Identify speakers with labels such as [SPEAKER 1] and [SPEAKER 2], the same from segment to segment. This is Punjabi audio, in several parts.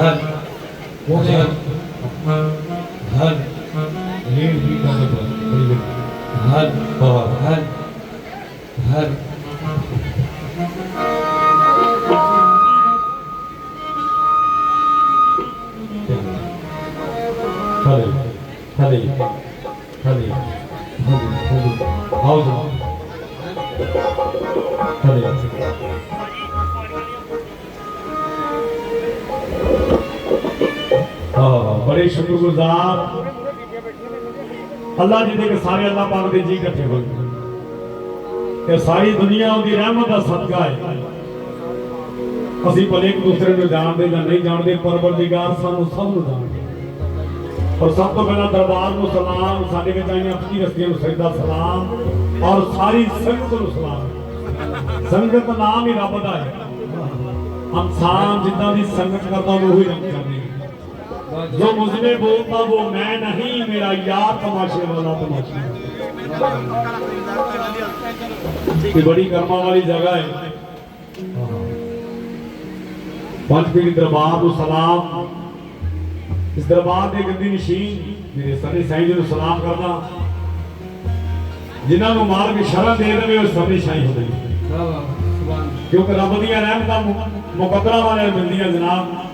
[SPEAKER 1] धन
[SPEAKER 2] भोजन धन
[SPEAKER 1] ऋण भी धन भव धन धन ਬੜੇ ਸ਼ੁਕਰਗੁਜ਼ਾਰ। ਅੱਲਾਹ ਜੀ ਦੇ ਕਿ ਸਾਰੇ ਅੱਲਾਹ ਪਾਕ ਦੇ ਜੀ ਇਕੱਠੇ ਹੋਏ। ਤੇ ਸਾਰੀ ਦੁਨੀਆ ਉਹਦੀ ਰਹਿਮਤ ਦਾ ਸਦਕਾ ਹੈ। ਅਸੀਂ ਭਲੇ ਇੱਕ ਦੂਸਰੇ ਨੂੰ ਜਾਣਦੇ ਜਾਂ ਨਹੀਂ ਜਾਣਦੇ, ਪਰਵਰਦੀਗਾਰ ਸਾਨੂੰ ਸਭ ਨੂੰ ਜਾਣਦਾ। ਔਰ ਸਭ ਤੋਂ ਪਹਿਲਾਂ ਦਰਬਾਰ ਨੂੰ ਸਲਾਮ, ਸਾਡੇ ਵਿੱਚ ਆਈਆਂ ਅੱਛੀ ਰਸਤੀਆਂ ਨੂੰ ਸਜਦਾ ਸਲਾਮ, ਔਰ ਸਾਰੀ ਸੰਗਤ ਨੂੰ ਸਲਾਮ। ਸੰਗਤ ਨਾਮ ਹੀ ਰੱਬ ਦਾ ਹੈ। ਇਨਸਾਨ ਜਿੱਦਾਂ ਦੀ ਸੰਗਤ ਕਰਦਾ, ਉਹ ਹੀ ਰੱਬ ਕਰਦੇ جو مجھ میں بولتا وہ میں نہیں میرا یار تماشے والا تماشا یہ بڑی کرما والی جگہ ہے۔ پنچ پیری دربار سلام۔ اس دربار دے گندی نشین میرے سنی سائیں جی سلام کرنا۔ جنہوں نو مار کے شرع دے
[SPEAKER 2] دے وہ سنی
[SPEAKER 1] شائیں ہو گئی۔ کیونکہ رب دیاں رحمتاں مقدرہ والے ملدیاں جناب۔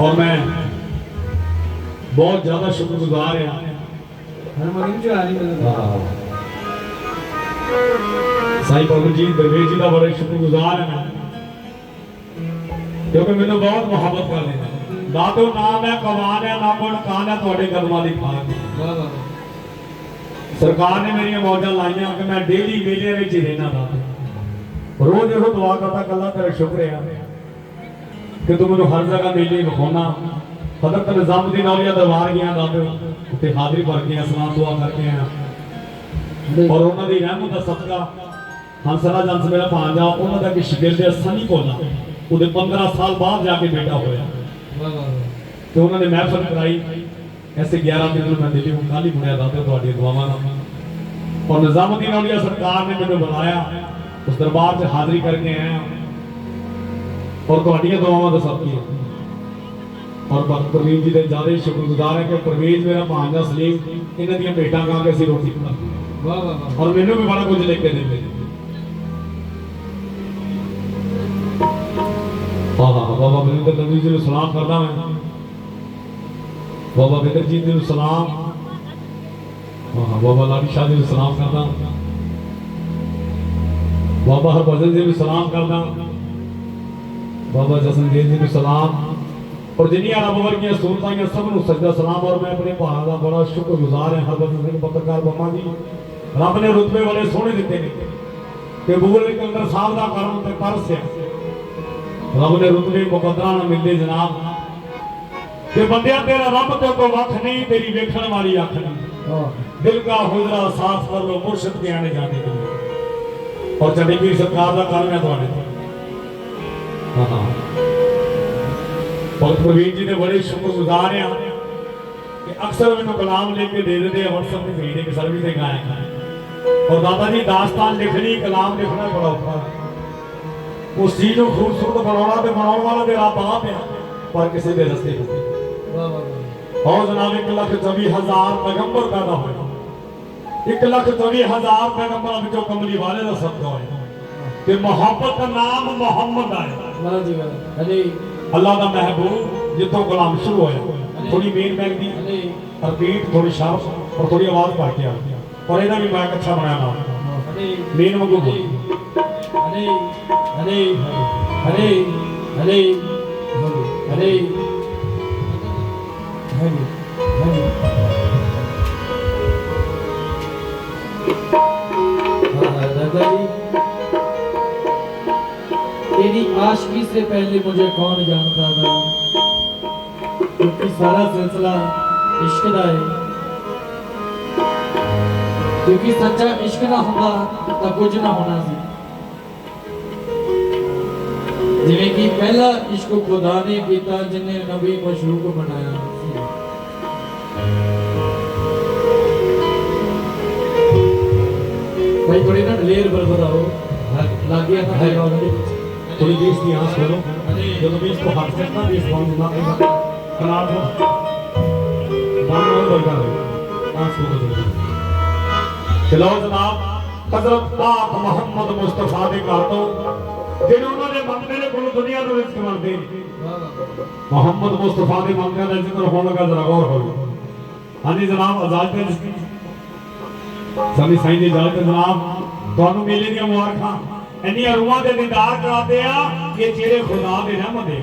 [SPEAKER 1] ਔਰ ਮੈਂ ਬਹੁਤ ਜ਼ਿਆਦਾ ਸ਼ੁਕਰਗੁਜ਼ਾਰ ਹਾਂ।
[SPEAKER 2] ਹਰ ਮਗਨ ਚ ਆ ਰਹੀ ਮੈਨੂੰ
[SPEAKER 1] ਸਾਈਂ ਬਾਬੂ ਜੀ ਦਰਵੇਸ਼ ਜੀ ਦਾ ਬੜਾ ਸ਼ੁਕਰਗੁਜ਼ਾਰ ਹਾਂ। ਕਿਉਂਕਿ ਮੈਨੂੰ ਬਹੁਤ ਮੁਹੱਬਤ ਕਰਦੇ ਨੇ। ਦਾਤੋ ਨਾ ਮੈਂ ਕਮਾਨ ਹੈ ਨਾ ਕੋਣ ਕਾਨ ਹੈ ਤੁਹਾਡੇ ਕਦਮਾਂ ਦੀ ਖਾਨ
[SPEAKER 2] ਵਾਹ ਵਾਹ
[SPEAKER 1] ਸਰਕਾਰ ਨੇ ਮੇਰੀਆਂ ਮੌਜਾਂ ਲਾਈਆਂ ਕਿ ਮੈਂ ਡੇਲੀ ਮੇਲੇ ਵਿੱਚ ਰਹਿਣਾ ਦਾ ਰੋਜ਼ ਇਹੋ ਦੁਆ ਕਰਦਾ ਕੱਲਾ ਤੇਰਾ ਸ਼ੁਕਰ ਹੈ। ਕਿ ਤੂੰ ਮੈਨੂੰ ਹਰ ਜਗ੍ਹਾ ਮੇਲੇ ਵਿਖਾਉਣਾ। ਹਜ਼ਰਤ ਨਿਜ਼ਾਮੁਦੀਨ ਔਲੀਆ ਦਰਬਾਰ ਗਿਆ ਦਾਦੋ ਉੱਥੇ ਹਾਜ਼ਰੀ ਭਰ ਕੇ ਸਲਾਮ ਦੁਆ ਕਰਕੇ ਆਇਆ। ਔਰ ਉਹਨਾਂ ਦੀ ਰਹਿਮਤ ਦਾ ਸਦਕਾ ਹੰਸਲਾ ਜੰਸ ਮੇਰਾ ਭਾਂਜਾ ਉਹਨਾਂ ਦਾ ਕਿ ਸ਼ਗਿਰਦ ਹੈ ਸਨੀ ਕੋਲਾ ਉਹਦੇ 15 ਸਾਲ ਬਾਅਦ ਜਾ ਕੇ ਬੇਟਾ ਹੋਇਆ। ਤੇ ਉਹਨਾਂ ਨੇ ਮਹਿਫਲ ਕਰਾਈ। ਐਸੇ 11 ਦਿਨ ਨੂੰ ਮੈਂ ਦਿੱਲੀ ਨੂੰ ਕੱਲ੍ਹ ਹੀ ਮੁੜਿਆ ਦਾਤੇ ਤੁਹਾਡੀਆਂ ਦੁਆਵਾਂ ਨਾਲ। ਔਰ ਨਿਜ਼ਾਮੁਦੀਨ ਔਲੀਆ ਸਰਕਾਰ ਨੇ ਮੈਨੂੰ ਬੁਲਾਇਆ। ਉਸ ਦਰਬਾਰ 'ਚ ਹਾਜ਼ਰੀ ਕਰਕੇ ਆਇਆ। ਔਰ ਤੁਹਾਡੀਆਂ ਦੁਆਵਾਂ ਦਾ ਸਦਕੇ ਔਰ ਭਗਤ ਪ੍ਰਵੀਨ ਜੀ ਦੇ ਜਿਆਦਾ ਸ਼ੁਕਰਗੁਜ਼ਾਰ ਹੈ ਕਿ ਪ੍ਰਵੇਜ਼ ਮੇਰਾ ਭਾਂਜਾ ਸਲੀਮ ਇਹਨਾਂ ਦੀਆਂ ਭੇਟਾਂ ਗਾ ਕੇ ਅਸੀਂ ਰੋਟੀ ਖਾਂਦੇ
[SPEAKER 2] ਵਾਹ ਵਾਹ ਵਾਹ
[SPEAKER 1] ਔਰ ਮੈਨੂੰ ਵੀ ਬੜਾ ਕੁਝ ਲੈ ਕੇ ਦਿੰਦੇ ਨੇ ਹਾਂ ਹਾਂ ਬਾਬਾ ਬਲਿੰਦਰ ਨਬੀ ਜੀ ਨੂੰ ਸਲਾਮ ਕਰਦਾ ਮੈਂ ਬਾਬਾ ਬਿੰਦਰ ਜੀ ਨੂੰ ਸਲਾਮ ਹਾਂ ਹਾਂ ਬਾਬਾ ਲਾਡੀ ਸ਼ਾਹ ਜੀ ਨੂੰ ਸਲਾਮ ਕਰਦਾ ਬਾਬਾ ਹਰਭਜਨ ਜੀ ਨੂੰ ਸਲਾਮ ਕਰਦਾ ਬਾਬਾ ਜਸਨਜੀਤ ਜੀ ਨੂੰ ਸਲਾਮ। ਔਰ ਜਿੰਨੀਆਂ ਰੱਬ ਵਰਗੀਆਂ ਸੂਰਤਾਂ ਆਈਆਂ, ਸਭ ਨੂੰ ਸਜਦਾ ਸਲਾਮ। ਔਰ ਮੈਂ ਆਪਣੇ ਭਾਅ ਦਾ ਬੜਾ ਸ਼ੁਕਰਗੁਜ਼ਾਰ ਹਾਂ ਹਰਭਜਨ ਸਿੰਘ ਪੱਤਰਕਾਰ ਬੰਮਾ ਜੀ। ਰੱਬ ਨੇ ਰੁਤਬੇ ਬੜੇ ਸੋਹਣੇ ਦਿੱਤੇ ਨੇ। ਤੇ ਬੂਲ ਵਿਕੰਦਰ ਸਾਹਿਬ ਦਾ ਕਰਮ ਤੇ ਤਰਸ ਹੈ ਰੱਬ ਨੇ ਰੁਤਬੇ ਮੁਕੱਦਰਾਂ ਨਾਲ ਮਿਲਦੇ ਜਨਾਬ। ਤੇ ਬੰਦਿਆ ਤੇਰਾ ਰੱਬ ਤੇ ਕੋਈ ਵੱਖ ਨਹੀਂ, ਤੇਰੀ ਵੇਖਣ ਵਾਲੀ ਅੱਖ ਨਹੀਂ। ਦਿਲ ਕਾ ਹੁਜ਼ਰਾ ਸਾਫ਼ ਕਰ ਲੋ ਮੁਰਸ਼ਿਦ ਕੇ ਆਣੇ ਜਾਣੇ ਕੇ ਔਰ ਚੰਡੀ ਪੀਰ ਸਰਕਾਰ ਦਾ ਕਰਮ ਹੈ ਤੁਹਾਡੇ ਤੇ। ਹਾਂ। ਭਗਤ ਪ੍ਰਵੀਨ ਜੀ ਦੇ ਬੜੇ ਸ਼ੁਕਰਗੁਜ਼ਾਰ ਆ ਕਿ ਅਕਸਰ ਮੈਨੂੰ ਕਲਾਮ ਲਿਖ ਕੇ ਦੇ ਦਿੰਦੇ ਆ WhatsApp ਤੇ ਭੇਜਦੇ ਕਿ ਸਰਵੀ ਤੇ ਗਾਇਆ ਔਰ ਦਾਦਾ ਜੀ ਦਾਸਤਾਨ ਲਿਖਣੀ ਕਲਾਮ ਲਿਖਣਾ ਬੜਾ ਔਖਾ। ਉਸ ਚੀਜ਼ ਨੂੰ ਖੂਬਸੂਰਤ ਬਣਾਉਣਾ ਤੇ ਬਣਾਉਣ ਵਾਲਾ ਤੇ ਰੱਬ ਆਪ ਆ ਪਰ ਕਿਸੇ ਦੇ ਰਸਤੇ ਹੁੰਦੇ
[SPEAKER 2] ਵਾਹ ਵਾਹ
[SPEAKER 1] ਔਰ ਜਨਾਬ 1 ਲੱਖ 24 ਹਜ਼ਾਰ ਪੈਗੰਬਰ ਪੈਦਾ ਹੋਏ। 1 ਲੱਖ 24 ਹਜ਼ਾਰ ਪੈਗੰਬਰਾਂ ਵਿੱਚੋਂ ਕਮਲੀ ਵਾਲੇ ਦਾ ਸਦਕਾ ਹੋਇਆ। ਤੇ ਮੁਹੱਬਤ ਦਾ ਨਾਮ ਮੁਹੰਮਦ ਆਇਆ।
[SPEAKER 2] ਵਾਹ ਜੀ ਵਾਹ ਹਲੇ
[SPEAKER 1] ਅੱਲਾ ਦਾ ਮਹਿਬੂਬ ਜਿੱਥੋਂ ਗੁਲਾਮ ਸ਼ੁਰੂ ਹੋਇਆ। ਥੋੜੀ ਮੇਨ ਬੈਗ ਦੀ ਰਿਪੀਟ ਥੋੜੀ ਸ਼ਾਰਪ ਔਰ ਥੋੜੀ ਆਵਾਜ਼ ਪਾ ਕੇ ਆ। ਔਰ ਇਹਦਾ ਵੀ ਮੈਂ ਅੱਛਾ ਬਣਾਇਆ ਨਾਮ।
[SPEAKER 2] ਹਲੇ
[SPEAKER 1] ਮੇਨ ਵਾਂਗੂ ਬੋਲ।
[SPEAKER 2] ਹਲੇ ਹਲੇ ਹਲੇ ਹਲੇ ਹਲੇ تیری عاشقی سے پہلے مجھے کون جانتا تھا؟ کیونکہ سارا سلسلہ عشق دا ہے۔ کیونکہ سچا عشق نہ ہوتا تا کچھ نہ ہونا سی۔ جنہیں کی پہلا عشق خدا نے کیتا جنہیں نبی مشروع کو بنایا سی۔ بھائی تھوڑی نا لیر بربر آؤ۔ لگ گیا تھا۔
[SPEAKER 1] ਥੋੜੀ ਦੇਰ ਦੀ ਆਸ ਕਰੋ ਜਦੋਂ ਵੀ ਇਸ ਤੋਂ ਹੱਥ ਸੈੱਟ ਨਾ ਇਸ ਬੰਦ ਨਾ ਪਏਗਾ ਕਨਾਲ ਤੋਂ ਬੰਦ ਹੋ ਵਰਗਾ ਆਸ ਹੋ ਜਾਏਗੀ ਚਲੋ ਜਨਾਬ ਹਜ਼ਰਤ ਪਾਕ ਮੁਹੰਮਦ ਮੁਸਤਫਾ ਦੇ ਘਰ ਤੋਂ ਜਿਹੜੇ ਉਹਨਾਂ ਦੇ ਮੰਗਦੇ ਨੇ ਕੋਲ ਦੁਨੀਆ ਨੂੰ ਰਿਜ਼ਕ ਮੰਗਦੇ ਨੇ
[SPEAKER 2] ਵਾਹ ਵਾਹ
[SPEAKER 1] ਮੁਹੰਮਦ ਮੁਸਤਫਾ ਦੇ ਮੰਗਿਆਂ ਦਾ ਜ਼ਿਕਰ ਹੋਣ ਲੱਗਾ ਜ਼ਰਾ ਗੌਰ ਕਰੋ ਹਾਂਜੀ ਜਨਾਬ ਆਜ਼ਾਦ ਤੇ ਸਾਡੀ ਸਾਈਂ ਦੀ ਇਜਾਜ਼ਤ ਹੈ ਜਨਾਬ ਇੰਨੀਆਂ ਰੂਹਾਂ ਦੇ ਦੀਦਾਰ ਕਰਾਦੇ ਆ ਕਿ ਚਿਹਰੇ ਖੁਦਾ ਦੇ ਰਹਿਮਤ ਦੇ